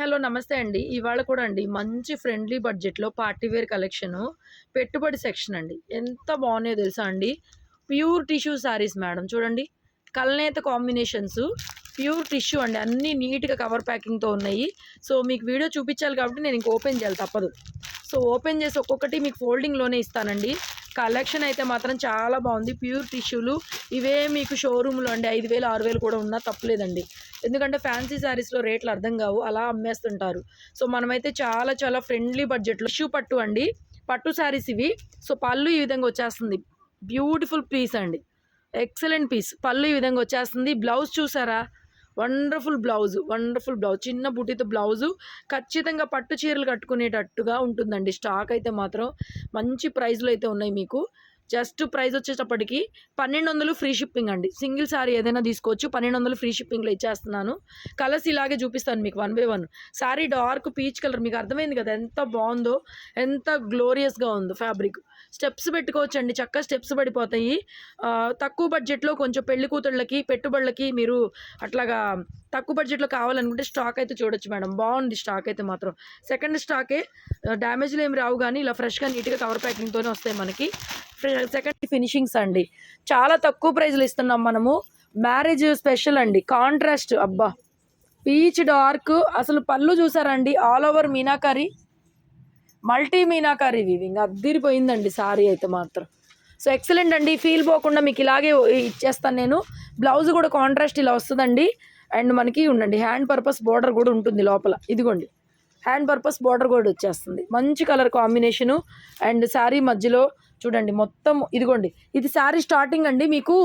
Hello నమస్తే అండి. ఇవాళ కూడా అండి మంచి ఫ్రెండ్లీ బడ్జెట్లో పార్టీ వేర్ కలెక్షను పెట్టుబడి సెక్షన్ అండి. ఎంత బాగున్నాయో తెలుసా అండి? Pure tissue saris madam. చూడండి. కల్నేత కాంబినేషన్స్ ప్యూర్ టిష్యూ అండి. అన్నీ నీట్గా కవర్ ప్యాకింగ్తో ఉన్నాయి. సో మీకు వీడియో చూపించాలి కాబట్టి నేను ఇంక ఓపెన్ చేయాలి తప్పదు. సో ఓపెన్ చేసి ఒక్కొక్కటి మీకు ఫోల్డింగ్లోనే ఇస్తానండి. కలెక్షన్ అయితే మాత్రం చాలా బాగుంది. ప్యూర్ టిష్యూలు. ఇవే మీకు షోరూమ్లో అండి. ఐదు వేలు ఆరు వేలు కూడా ఉన్నా తప్పలేదండి. ఎందుకంటే ఫ్యాన్సీ శారీస్లో రేట్లు అర్థం కావు. అలా అమ్మేస్తుంటారు. సో మనమైతే చాలా చాలా ఫ్రెండ్లీ బడ్జెట్లో టిష్యూ పట్టు అండి. పట్టు శారీస్ ఇవి. సో పళ్ళు ఈ విధంగా వచ్చేస్తుంది. బ్యూటిఫుల్ పీస్ అండి. Excellent piece. పళ్ళు ఈ విధంగా వచ్చేస్తుంది. బ్లౌజ్ చూసారా? Wonderful blouse wonderful blouse. చిన్న బుట్టితో బ్లౌజు. ఖచ్చితంగా పట్టు చీరలు కట్టుకునేటట్టుగా ఉంటుందండి. స్టాక్ అయితే మాత్రం మంచి ప్రైస్లో అయితే ఉన్నాయి మీకు. జస్ట్ ప్రైస్ వచ్చేటప్పటికి పన్నెండు వందలు ఫ్రీ షిప్పింగ్ అండి. సింగిల్ సారీ ఏదైనా తీసుకోవచ్చు. పన్నెండు వందలు ఫ్రీ షిప్పింగ్లో ఇచ్చేస్తున్నాను. కలర్స్ ఇలాగే చూపిస్తాను మీకు one by one. Sari dark peach colour మీకు అర్థమైంది కదా? ఎంత బాగుందో ఎంత గ్లోరియస్గా ఉందో ఫ్యాబ్రిక్. స్టెప్స్ పెట్టుకోవచ్చు అండి చక్కగా స్టెప్స్ పడిపోతాయి. తక్కువ బడ్జెట్లో కొంచెం పెళ్ళి కూతుళ్ళకి పెట్టుబడులకి మీరు అట్లాగా తక్కువ బడ్జెట్లో కావాలనుకుంటే స్టాక్ అయితే చూడొచ్చు మేడం. బాగుంది స్టాక్ అయితే మాత్రం. సెకండ్ స్టాకే డ్యామేజ్లు ఏమి రావు కానీ ఇలా ఫ్రెష్గా నీట్గా కవర్ ప్యాకింగ్తోనే వస్తాయి మనకి. సెకండ్ ఫినిషింగ్స్ అండి. చాలా తక్కువ ప్రైజ్లు ఇస్తున్నాం మనము. మ్యారేజ్ స్పెషల్ అండి. కాంట్రాస్ట్ అబ్బా. Peach dark. అసలు పళ్ళు చూసారండి? All over meenakari. Multi meenakari weaving. అద్దిరిపోయిందండి సారీ అయితే మాత్రం. సో ఎక్సలెంట్ అండి. ఫీల్ పోకుండా మీకు ఇలాగే ఇచ్చేస్తాను నేను. బ్లౌజ్ కూడా కాంట్రాస్ట్ ఇలా వస్తుందండి. అండ్ మనకి ఉండండి హ్యాండ్ పర్పస్ బార్డర్ కూడా ఉంటుంది లోపల. ఇదిగోండి హ్యాండ్ పర్పస్ బార్డర్ కూడా వచ్చేస్తుంది. మంచి కలర్ కాంబినేషను అండ్ శారీ మధ్యలో చూడండి మొత్తం ఇదిగోండి ఇది శారీ స్టార్టింగ్ అండి. మీకు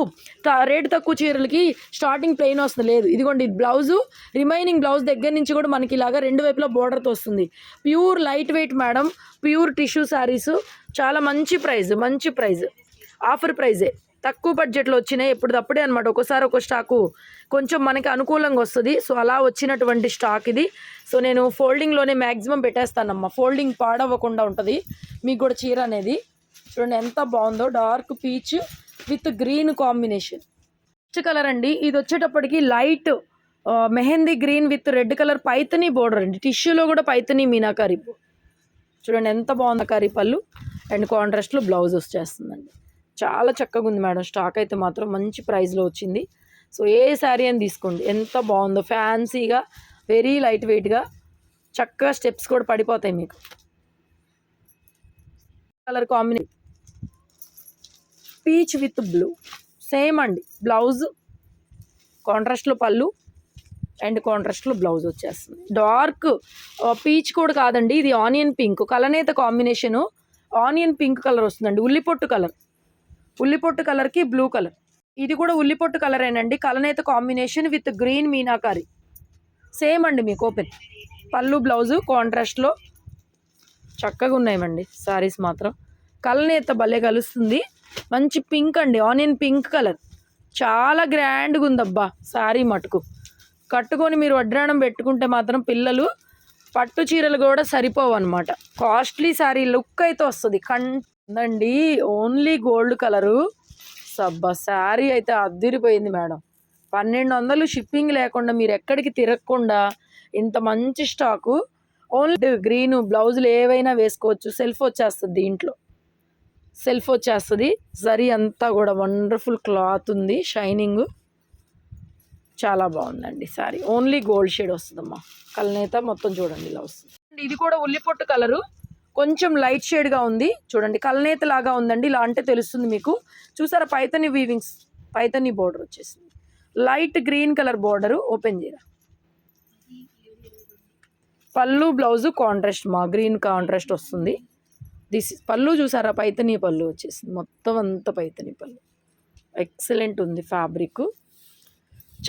రేటు తక్కువ చీరలకి స్టార్టింగ్ ప్లెయిన్ వస్తుంది. లేదు ఇదిగోండి బ్లౌజు రిమైనింగ్ బ్లౌజ్ దగ్గర నుంచి కూడా మనకి ఇలాగా రెండు వైపులా బోర్డర్తో వస్తుంది. Pure light weight madam pure tissue saris చాలా మంచి ప్రైజ్ మంచి ప్రైస్ ఆఫర్ ప్రైజే తక్కువ బడ్జెట్లో వచ్చినాయి ఎప్పటిదప్పుడే అనమాట ఒకసారి ఒక స్టాకు కొంచెం మనకి అనుకూలంగా వస్తుంది. సో అలా వచ్చినటువంటి స్టాక్ ఇది. సో నేను ఫోల్డింగ్లోనే మ్యాక్సిమం పెట్టేస్తానమ్మా. ఫోల్డింగ్ పాడవ్వకుండా ఉంటుంది. మీకు కూడా చీర అనేది చూడండి ఎంత బాగుందో. Dark peach with green combination. Next colour అండి. ఇది వచ్చేటప్పటికి light mehndi green with red colour Paithani border అండి. టిష్యూలో కూడా పైతనీ మీనాకారి చూడండి ఎంత బాగుంది కర్రీ పళ్ళు. అండ్ కాంట్రాస్ట్లో బ్లౌజ్ వచ్చేస్తుందండి. చాలా చక్కగా ఉంది మేడం. స్టాక్ అయితే మాత్రం మంచి ప్రైస్లో వచ్చింది. సో ఏ శారీ అని తీసుకోండి. ఎంత బాగుందో ఫ్యాన్సీగా వెరీ లైట్ వెయిట్గా చక్కగా స్టెప్స్ కూడా పడిపోతాయి మీకు. Colour combination. Peach with blue. Same అండి. బ్లౌజ్ కాంట్రాస్ట్లో పళ్ళు అండ్ కాంట్రాస్ట్లో బ్లౌజ్ వచ్చేస్తుంది. డార్క్ పీచ్ కూడా కాదండి. ఇది ఆనియన్ పింక్. కలనేత కాంబినేషను. ఆనియన్ పింక్ కలర్ వస్తుందండి. ఉల్లిపొట్టు కలర్. ఉల్లిపొట్టు కలర్కి బ్లూ కలర్ ఇది కూడా ఉల్లిపొట్టు కలరేనండి కలనేత combination with green meenakari. Same అండి మీకు ఓపెన్ పళ్ళు బ్లౌజు కాంట్రాస్ట్లో చక్కగా ఉన్నాయండి సారీస్ మాత్రం. కలనేత భలే కలుస్తుంది. మంచి పింక్ అండి ఆనియన్ పింక్ కలర్ చాలా గ్రాండ్గా ఉందబ్బా శారీ మటుకు. కట్టుకొని మీరు వడ్రాణం పెట్టుకుంటే మాత్రం పిల్లలు పట్టు చీరలు కూడా సరిపోవు అనమాట కాస్ట్లీ శారీ లుక్ అయితే వస్తుంది. కం ఉందండి. Only gold colour. సబ్బా శారీ అయితే అద్దిరిపోయింది మేడం. పన్నెండు వందలు షిప్పింగ్ లేకుండా మీరు ఎక్కడికి తిరగకుండా ఇంత మంచి స్టాకు. ఓన్లీ గ్రీను బ్లౌజులు ఏవైనా వేసుకోవచ్చు. సెల్ఫ్ వచ్చేస్తుంది దీంట్లో. సెల్ఫ్ వచ్చేస్తుంది. జరీ అంతా కూడా వండర్ఫుల్ క్లాత్ ఉంది. షైనింగ్. చాలా బాగుందండి సారీ ఓన్లీ గోల్డ్ షేడ్ వస్తుందమ్మా. కలనేత మొత్తం చూడండి ఇలా వస్తుంది. ఇది కూడా ఉల్లిపొట్టు కలరు. కొంచెం లైట్ షేడ్గా ఉంది. చూడండి కలనేత లాగా ఉందండి. ఇలా అంటే తెలుస్తుంది మీకు. చూసారా పైతని వీవింగ్స్ పైతని బోర్డర్ వచ్చేసింది. Light green colour border open చేయరా? పళ్ళు బ్లౌజు కాంట్రాస్ట్ మా గ్రీన్ కాంట్రాస్ట్ వస్తుంది. దిస్ పళ్ళు చూసారా పైతని పళ్ళు వచ్చేసింది. మొత్తం అంతా పైతని పళ్ళు. ఎక్సలెంట్ ఉంది ఫ్యాబ్రిక్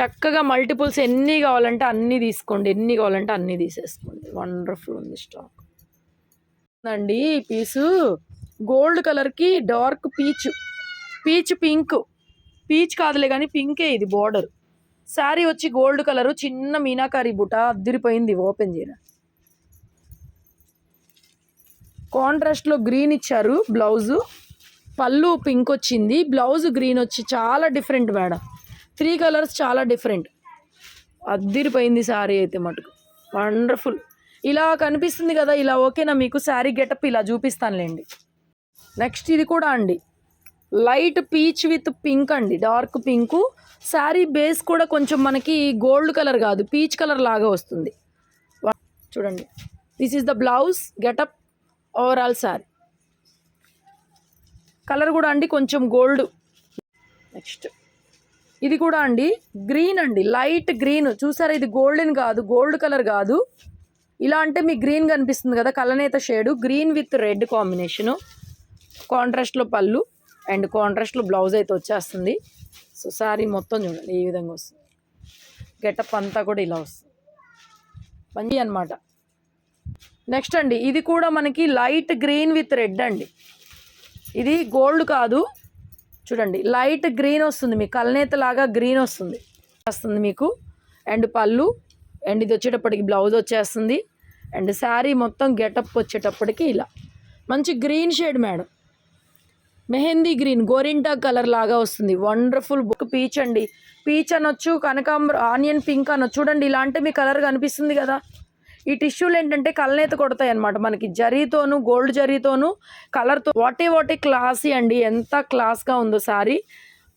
చక్కగా మల్టిపుల్స్ ఎన్ని కావాలంటే అన్నీ తీసుకోండి. ఎన్ని కావాలంటే అన్నీ తీసేసుకోండి. వండర్ఫుల్ ఉంది స్టాక్ అండి ఈ పీసు. గోల్డ్ కలర్కి dark peach. Peach pink. Peach కాదులే కానీ పింకే ఇది బార్డర్. శారీ వచ్చి గోల్డ్ కలరు చిన్న మీనాకారి బుట అద్దిరిపోయింది ఓపెన్ చేయరా. కాంట్రాస్ట్లో గ్రీన్ ఇచ్చారు బ్లౌజు. పళ్ళు పింక్ వచ్చింది. బ్లౌజ్ గ్రీన్ వచ్చి చాలా డిఫరెంట్ మేడం. త్రీ కలర్స్ చాలా డిఫరెంట్. అద్దిరిపోయింది సారీ అయితే మటుకు. వండర్ఫుల్. ఇలా కనిపిస్తుంది కదా ఇలా ఓకేనా మీకు? శారీ గెటప్ ఇలా చూపిస్తానులేండి. నెక్స్ట్ ఇది కూడా అండి. లైట్ పీచ్ విత్ పింక్ అండి. Dark pink. శారీ బేస్ కూడా కొంచెం మనకి గోల్డ్ కలర్ కాదు పీచ్ కలర్ లాగా వస్తుంది. వా- చూడండి. This is the blouse getup overall sari. Colour కూడా అండి కొంచెం గోల్డ్. నెక్స్ట్. ఇది కూడా అండి గ్రీన్ అండి. Light green. చూసారా? ఇది గోల్డెన్ కాదు గోల్డ్ కలర్ కాదు. ఇలా అంటే మీకు గ్రీన్ కనిపిస్తుంది కదా కలనేత shade green with red combination కాంట్రాస్ట్లో పళ్ళు అండ్ కాంట్రాస్ట్లో బ్లౌజ్ అయితే వచ్చేస్తుంది. సో శారీ మొత్తం చూడండి ఈ విధంగా వస్తుంది. గెటప్ అంతా కూడా ఇలా వస్తుంది. మంచి అనమాట నెక్స్ట్ అండి ఇది కూడా మనకి లైట్ గ్రీన్ విత్ రెడ్ అండి. ఇది గోల్డ్ కాదు. చూడండి లైట్ గ్రీన్ వస్తుంది మీకు కలనేత లాగా గ్రీన్ వస్తుంది. వస్తుంది మీకు అండ్ పళ్ళు అండ్ ఇది వచ్చేటప్పటికి బ్లౌజ్ వచ్చేస్తుంది. అండ్ శారీ మొత్తం గెటప్ వచ్చేటప్పటికి ఇలా. మంచి green shade madam. Mehndi green గోరింటా colour లాగా వస్తుంది. వండర్ఫుల్ బుక్ పీచ్ అండి. పీచ్ అనొచ్చు కనకాంబర ఆనియన్ పింక్ అనొచ్చు. చూడండి ఇలాంటి మీ కలర్ కనిపిస్తుంది కదా. ఈ టిష్యూలు ఏంటంటే కలనేత కొడతాయి అనమాట మనకి. జరీతోను గోల్డ్ జరీతోను కలర్తో వాటే వాటే క్లాసీ అండి. ఎంత క్లాస్గా ఉందో సారీ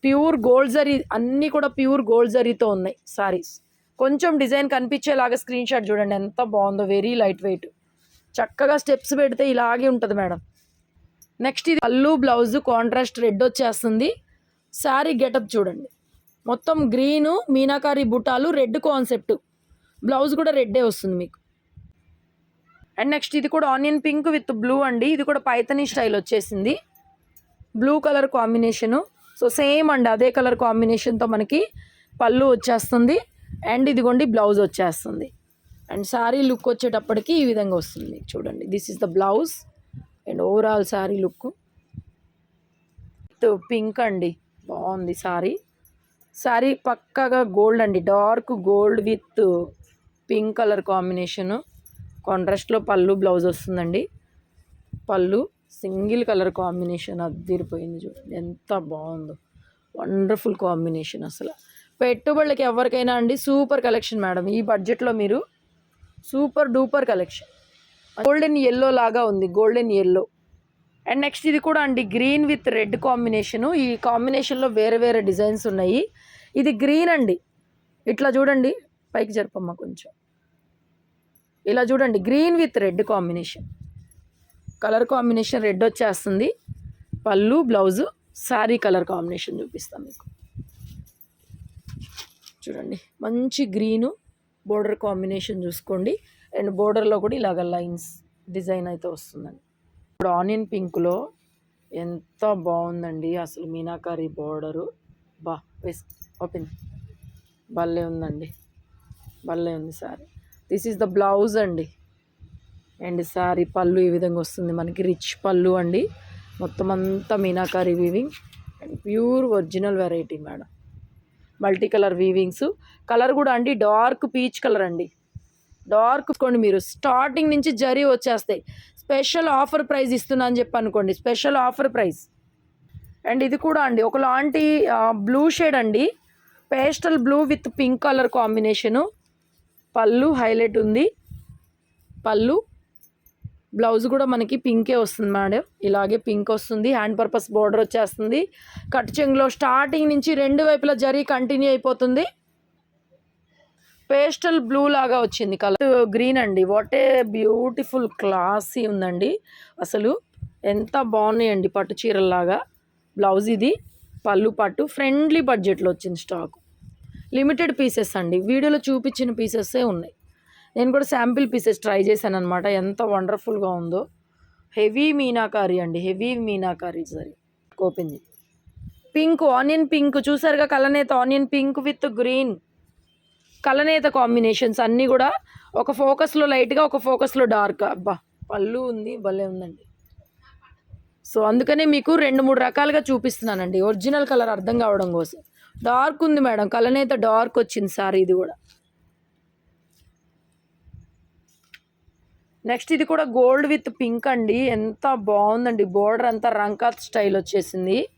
ప్యూర్ గోల్డ్ జరీ అన్నీ కూడా ప్యూర్ గోల్డ్ జరీతో ఉన్నాయి సారీస్. కొంచెం డిజైన్ కనిపించేలాగా స్క్రీన్ షాట్ చూడండి ఎంత బాగుందో వెరీ లైట్ వెయిట్ చక్కగా స్టెప్స్ పెడితే ఇలాగే ఉంటుంది మేడం. నెక్స్ట్ ఇది పళ్ళు బ్లౌజ్ కాంట్రాస్ట్ రెడ్ వచ్చేస్తుంది. శారీ గెటప్ చూడండి. మొత్తం గ్రీను మీనాకారి బుటాలు రెడ్ కాన్సెప్ట్ బ్లౌజ్ కూడా రెడ్డే వస్తుంది మీకు. అండ్ నెక్స్ట్ ఇది కూడా ఆనియన్ పింక్ విత్ బ్లూ అండి. ఇది కూడా పైతనీ స్టైల్ వచ్చేసింది. Blue colour combination so same అండి అదే కలర్ కాంబినేషన్తో మనకి పళ్ళు వచ్చేస్తుంది. అండ్ ఇదిగోండి బ్లౌజ్ వచ్చేస్తుంది. అండ్ శారీ లుక్ వచ్చేటప్పటికి ఈ విధంగా వస్తుంది. మీకు చూడండి this is the blouse and overall sari look. Pink అండి బాగుంది శారీ శారీ పక్కగా గోల్డ్ అండి dark gold with pink colour combination. కాంట్రాస్ట్లో పళ్ళు బ్లౌజ్ వస్తుందండి. పళ్ళు సింగిల్ కలర్ కాంబినేషన్ అద్దరిపోయింది చూడండి ఎంత బాగుందో. వండర్ఫుల్ కాంబినేషన్ అసలు. పెట్టుబడులకి ఎవరికైనా అండి సూపర్ కలెక్షన్ మేడం. ఈ బడ్జెట్లో మీరు super duper collection. Golden yellow లాగా ఉంది గోల్డెన్ ఎల్లో అండ్ నెక్స్ట్ ఇది కూడా అండి గ్రీన్ విత్ రెడ్ కాంబినేషను. ఈ కాంబినేషన్లో వేరే వేరే డిజైన్స్ ఉన్నాయి. ఇది గ్రీన్ అండి. ఇట్లా చూడండి పైకి జరపమ్మ కొంచెం. ఇలా చూడండి green with red combination. Colour combination red వచ్చేస్తుంది. పళ్ళు బ్లౌజు శారీ కలర్ కాంబినేషన్ చూపిస్తాం మీకు. చూడండి. మంచి గ్రీను బోర్డర్ కాంబినేషన్ చూసుకోండి. అండ్ బోర్డర్లో కూడా ఇలాగ లైన్స్ డిజైన్ అయితే వస్తుందండి. ఇప్పుడు ఆనియన్ పింక్లో ఎంత బాగుందండి. అసలు మీనాకారి బోర్డరు. బా వేస్ ఓపెన్. భలే ఉందండి. భలే ఉంది sari. This is the blouse అండి. అండ్ సారీ పళ్ళు ఈ విధంగా వస్తుంది. మనకి రిచ్ పళ్ళు అండి. మొత్తం అంతా meenakari weaving. And pure original variety madam. Multi colour weavings. Colour కూడా అండి డార్క్ పీచ్ కలర్ అండి. డార్క్ కొండి మీరు. స్టార్టింగ్ నుంచి జరీ వచ్చేస్తాయి. స్పెషల్ ఆఫర్ ప్రైస్ ఇస్తున్నా అని చెప్పి అనుకోండి. Special offer price. అండ్ ఇది కూడా అండి ఒకలాంటి బ్లూ షేడ్ అండి. Pastel blue with pink colour combination. పళ్ళు హైలైట్ ఉంది. పళ్ళు బ్లౌజ్ కూడా మనకి పింకే వస్తుంది మేడం. ఇలాగే పింక్ వస్తుంది హ్యాండ్ పర్పస్ బోర్డర్ వచ్చేస్తుంది. కట్ చెంగులో స్టార్టింగ్ నుంచి రెండు వైపులా జరీ కంటిన్యూ అయిపోతుంది. పేస్టల్ బ్లూ లాగా వచ్చింది కలర్ గ్రీన్ అండి. వాట్ ఏ బ్యూటిఫుల్ క్లాసీ ఉందండి. అసలు ఎంత బాగున్నాయండి పట్టు చీరల్లాగా. బ్లౌజ్ ఇది పళ్ళు పట్టు ఫ్రెండ్లీ బడ్జెట్లో వచ్చింది స్టాక్ లిమిటెడ్ పీసెస్ అండి. వీడియోలో చూపించిన పీసెస్సే ఉన్నాయి. నేను కూడా శాంపిల్ పీసెస్ ట్రై చేశాను అనమాట ఎంత వండర్ఫుల్గా ఉందో. హెవీ మీనాకారి అండి. హెవీ మీనాకారి సరే కోపింది. Pink onion pink. చూసారుగా కలనేత ఆనియన్ పింక్ విత్ గ్రీన్. కలనేత కాంబినేషన్స్ అన్నీ కూడా ఒక ఫోకస్లో లైట్గా ఒక ఫోకస్లో డార్క్. అబ్బా! పళ్ళు ఉంది భలే ఉందండి. సో అందుకనే మీకు రెండు మూడు రకాలుగా చూపిస్తున్నానండి. ఒరిజినల్ కలర్ అర్థం కావడం కోసం. డార్క్ ఉంది మేడం. కలనేత డార్క్ వచ్చింది సారీ ఇది కూడా. నెక్స్ట్ ఇది కూడా గోల్డ్ విత్ పింక్ అండి. ఎంత బాగుందండి. బోర్డర్ అంతా రంకాత్ స్టైల్ వచ్చేసింది.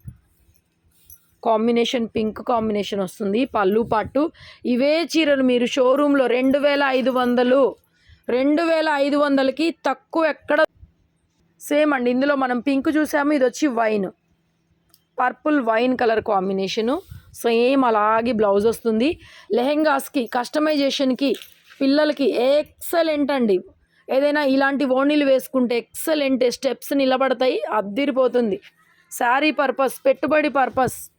కాంబినేషన్ పింక్ కాంబినేషన్ వస్తుంది. పళ్ళు పట్టు. ఇవే చీరలు మీరు షోరూంలో రెండు వేల ఐదు వందలు. రెండు వేల ఐదు వందలకి తక్కువ ఎక్కడ? సేమ్ అండి. ఇందులో మనం పింక్ చూసాము. ఇది వచ్చి wine. Purple wine colour combination. Same అలాగే బ్లౌజ్ వస్తుంది. లెహెంగాస్కి కస్టమైజేషన్కి పిల్లలకి ఎక్సలెంట్ అండి. ఏదైనా ఇలాంటి ఓణీలు వేసుకుంటే ఎక్సలెంట్ స్టెప్స్ నిలబడతాయి అద్దిరిపోతుంది. శారీ పర్పస్ పెట్టుబడి పర్పస్.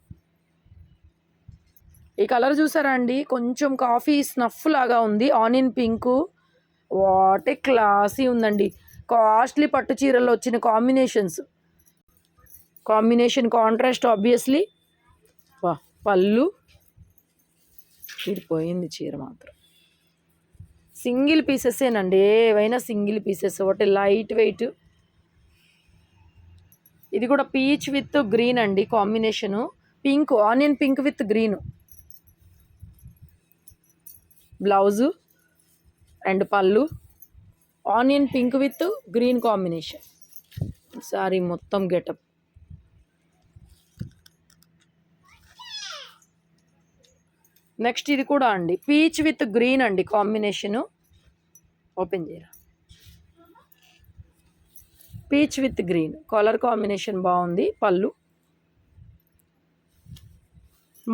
ఈ కలర్ చూసారా అండి? కొంచెం కాఫీ స్నఫ్ లాగా ఉంది. Onion pink. What a classy ఉందండి. కాస్ట్లీ పట్టు చీరల్లో వచ్చిన కాంబినేషన్స్. కాంబినేషన్ కాంట్రాస్ట్ ఆబ్వియస్లీ వా పళ్ళు. పోయింది చీర మాత్రం. సింగిల్ పీసెసేనండి. ఏవైనా సింగిల్ పీసెస్. ఒకటి లైట్ వెయిట్. ఇది కూడా పీచ్ విత్ గ్రీన్ అండి combination. Pink onion pink with green. Blouse and పళ్ళు. Onion pink with green combination. Sari మొత్తం గెటప్. నెక్స్ట్ ఇది కూడా అండి. పీచ్ విత్ గ్రీన్ అండి కాంబినేషను ఓపెన్ చేయరా? Peach with green colour combination బాగుంది. పళ్ళు.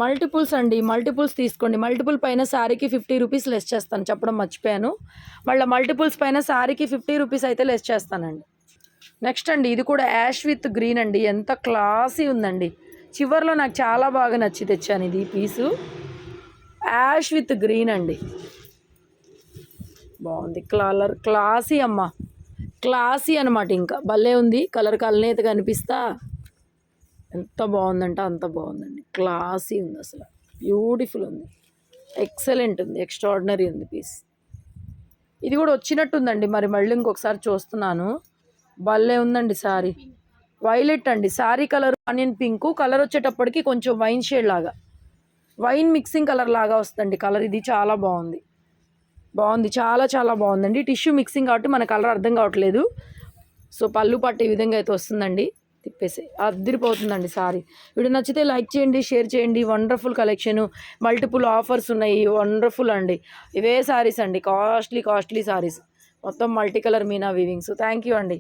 మల్టిపుల్స్ అండి. మల్టిపుల్స్ తీసుకోండి. మల్టిపుల్ పైన శారీకి ఫిఫ్టీ రూపీస్ లెస్ చేస్తాను. చెప్పడం మర్చిపోయాను. మళ్ళీ మల్టిపుల్స్ పైన శారీకి ఫిఫ్టీ రూపీస్ అయితే లెస్ చేస్తానండి. నెక్స్ట్ అండి ఇది కూడా యాష్ విత్ గ్రీన్ అండి. ఎంత క్లాసీ ఉందండి. చివర్లో నాకు చాలా బాగా నచ్చి తెచ్చాను ఇది పీసు యాష్ విత్ గ్రీన్ అండి. బాగుంది. కలర్ క్లాసీ అమ్మ. క్లాసీ అనమాట ఇంకా. భలే ఉంది. కలర్ కలనేత కనిపిస్తా. ఎంత బాగుందంటే అంత బాగుందండి. క్లాసీ ఉంది అసలు. బ్యూటిఫుల్ ఉంది. ఎక్సలెంట్ ఉంది. ఎక్స్ట్రాడినరీ ఉంది పీస్. ఇది కూడా వచ్చినట్టుందండి. మరి మళ్ళీ ఇంకొకసారి చూస్తున్నాను. భలే ఉందండి సారీ. వైలెట్ అండి. Sari colour onion pink. Colour వచ్చేటప్పటికి కొంచెం వైన్ షేడ్ లాగా. వైన్ మిక్సింగ్ కలర్ లాగా వస్తుందండి. కలర్ ఇది చాలా బాగుంది. బాగుంది. చాలా చాలా బాగుందండి. టిష్యూ మిక్సింగ్ కాబట్టి మన కలర్ అర్థం కావట్లేదు. సో పళ్ళు పట్టు ఈ విధంగా అయితే వస్తుందండి. తిప్పేసి అద్దరిపోతుందండి సారీ. వీడియో నచ్చితే లైక్ చేయండి షేర్ చేయండి. వండర్ఫుల్ కలెక్షన్ మల్టిపుల్ ఆఫర్స్ ఉన్నాయి. వండర్ఫుల్ అండి. ఇవే సారీస్ అండి. Costly costly saris. మొత్తం multi colour meena weavings. Thank you అండి.